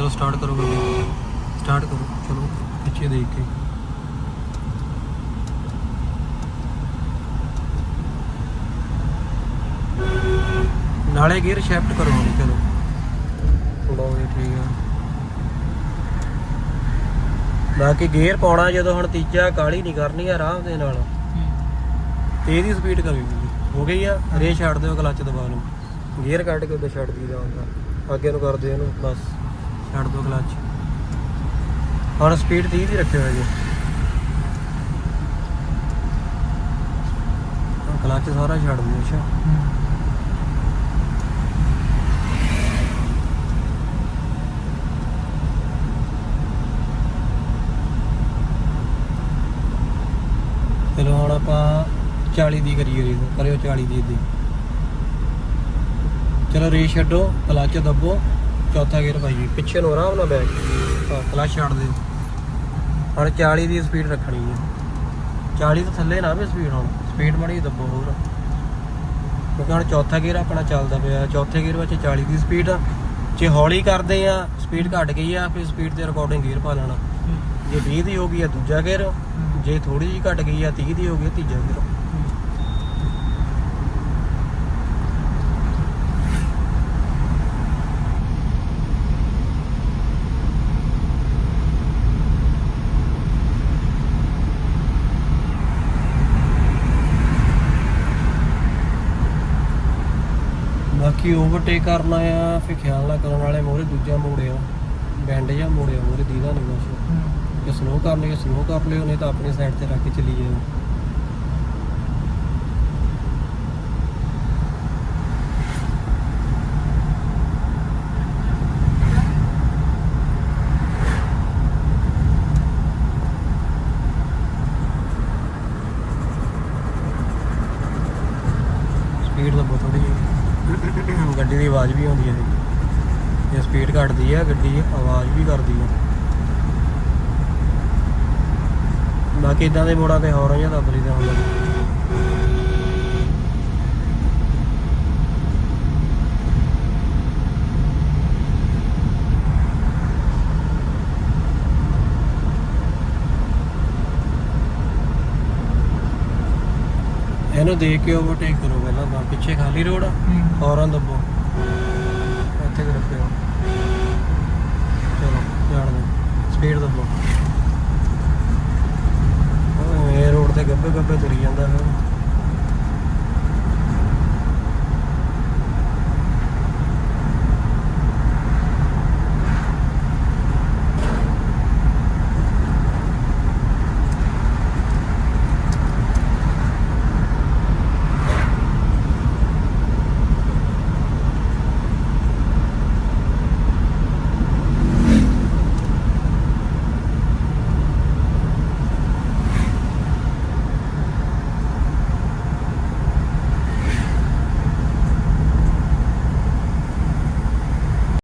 ਚਲੋ ਸਟਾਰਟ ਕਰੋ ਗੱਡੀ। ਸਟਾਰਟ ਕਰੋ, ਚਲੋ, ਪਿੱਛੇ ਦੇਖ ਕੇ। ਨਾਲੇ ਗੇਅਰ ਸ਼ਿਫਟ ਕਰੋ ਹੁਣ, ਚਲੋ। ਥੋੜਾ ਹੋਏ ਠੀਕ ਆ। ਬਾਕੀ ਗੇਅਰ ਪਾਉਣਾ ਜਦੋਂ ਹੁਣ ਤੀਜਾ ਕਾਲੀ ਨਹੀਂ ਕਰਨੀ ਆ ਆਰਾਮ ਦੇ ਨਾਲ। ਤੇ ਇਹਦੀ ਸਪੀਡ ਕਰੀ ਹੋ ਗਈ ਆ, ਰੇ ਛੱਡ ਦਿਓ ਕਲੱਚ ਦਬਾ ਲਓ। ਗੇਅਰ ਕੱਢ ਕੇ ਉੱਤੇ ਛੱਡ ਦੀਦਾ ਹੁੰਦਾ। ਅੱਗੇ ਨੂੰ ਕਰਦੇ ਇਹਨੂੰ, ਬਸ। ਛੱਡ ਦਿਓ ਕਲੱਚ ਹੁਣ ਸਪੀਡ 30 ਦੀ ਰੱਖਿਓ ਜੀ ਹੁਣ ਸਾਰਾ ਛੱਡ ਦਿਓ, ਅੱਛਾ? ਚਲੋ ਹੁਣ ਆਪਾਂ 40 ਦੀ ਕਰੀਏ ਰੇਸ ਕਰਿਓ 40 ਦੀ ਦੀ ਚਲੋ ਰੇਸ ਛੱਡੋ ਕਲੱਚ ਦੱਬੋ। ਚੌਥਾ ਗੇਅਰ ਪਾਈਏ ਪਿੱਛੇ ਨੂੰ ਆਰਾਮ ਨਾਲ ਬੈਕ ਹਾਂ ਕਲੱਚ ਛੱਡ ਦਿਓ ਹੁਣ 40 ਦੀ ਸਪੀਡ ਰੱਖਣੀ ਹੈ 40 ਤੋਂ ਥੱਲੇ ਨਾ ਵੀ ਸਪੀਡ ਹੁਣ। ਸਪੀਡ ਮਾੜੀ ਦੱਬੋ ਹੋਰ। ਕਿਉਂਕਿ ਹੁਣ ਚੌਥਾ ਗੇਅਰ ਆਪਣਾ ਚੱਲਦਾ ਪਿਆ। ਚੌਥੇ ਗੇਅਰ ਵਿੱਚ 40 ਦੀ ਸਪੀਡ ਆ। ਜੇ ਹੌਲੀ ਕਰਦੇ ਆ ਸਪੀਡ ਘਟ ਗਈ ਆ ਫਿਰ ਸਪੀਡ ਦੇ ਅਕੋਰਡਿੰਗ ਗੇਅਰ ਪਾ ਲੈਣਾ। ਜੇ 20 ਦੀ ਹੋ ਗਈ ਆ ਦੂਜਾ ਗੇਅਰ ਜੇ ਥੋੜੀ ਜਿਹੀ ਘਟ ਗਈ ਆ 30 ਦੀ ਹੋ ਗਈ ਤੀਜਾ ਗੇਅਰ ਬਾਕੀ ਓਵਰਟੇਕ ਕਰਨਾ ਆ ਫਿਰ ਖਿਆਲ ਨਾਲ ਕਰਨ ਵਾਲੇ ਮੋਰੇ ਦੂਜਾ ਮੋੜਿਓ ਬੈਂਡ ਜਾਂ ਮੋੜਿਓ ਮੋਰੇ ਦੀਦਾ ਨਹੀਂ ਕੁਛ। ਜੇ ਸਲੋ ਕਰਨੀ ਹੈ ਸਲੋ ਕਰ ਲਿਓ, ਨਹੀਂ ਤਾਂ ਆਪਣੀ ਸਾਈਡ ਤੇ ਰੱਖ ਕੇ ਚਲੀ ਜਾਓ ਸਪੀਡ ਤਾਂ ਬਹੁਤ ਥੋੜੀ ਹੈ ਗੱਡੀ ਦੀ ਆਵਾਜ਼ ਵੀ ਆਉਂਦੀ ਹੈ ਜੇ। ਸਪੀਡ ਘਟਦੀ ਹੈ ਗੱਡੀ ਆਵਾਜ਼ ਵੀ ਕਰਦੀ ਹੈ ਬਾਕੀ ਇਦਾਂ ਦੇ ਮੋੜਾਂ ਤੇ ਹੋਰ ਜਾਂ ਦੱਬ ਲਈਦਾ ਹੁੰਦਾ ਇਹਨੂੰ ਦੇਖ ਕੇ ਓਵਰਟੇਕ ਕਰੋ ਪਹਿਲਾਂ ਤਾਂ ਪਿੱਛੇ ਖਾਲੀ ਰੋਡ ਆ ਹੋਰਾਂ ਦੱਬੋ। ਇੱਥੇ ਕਰ ਪਿਓ ਚਲੋ ਜਾਣ ਦੇ ਸਪੀਡ ਦੱਬੋ। ਉਹ ਇਹ ਰੋਡ ਤੇ ਗੱਬੇ ਗੱਬੇ ਤੁਰੀ ਜਾਂਦਾ ਫਿਰ।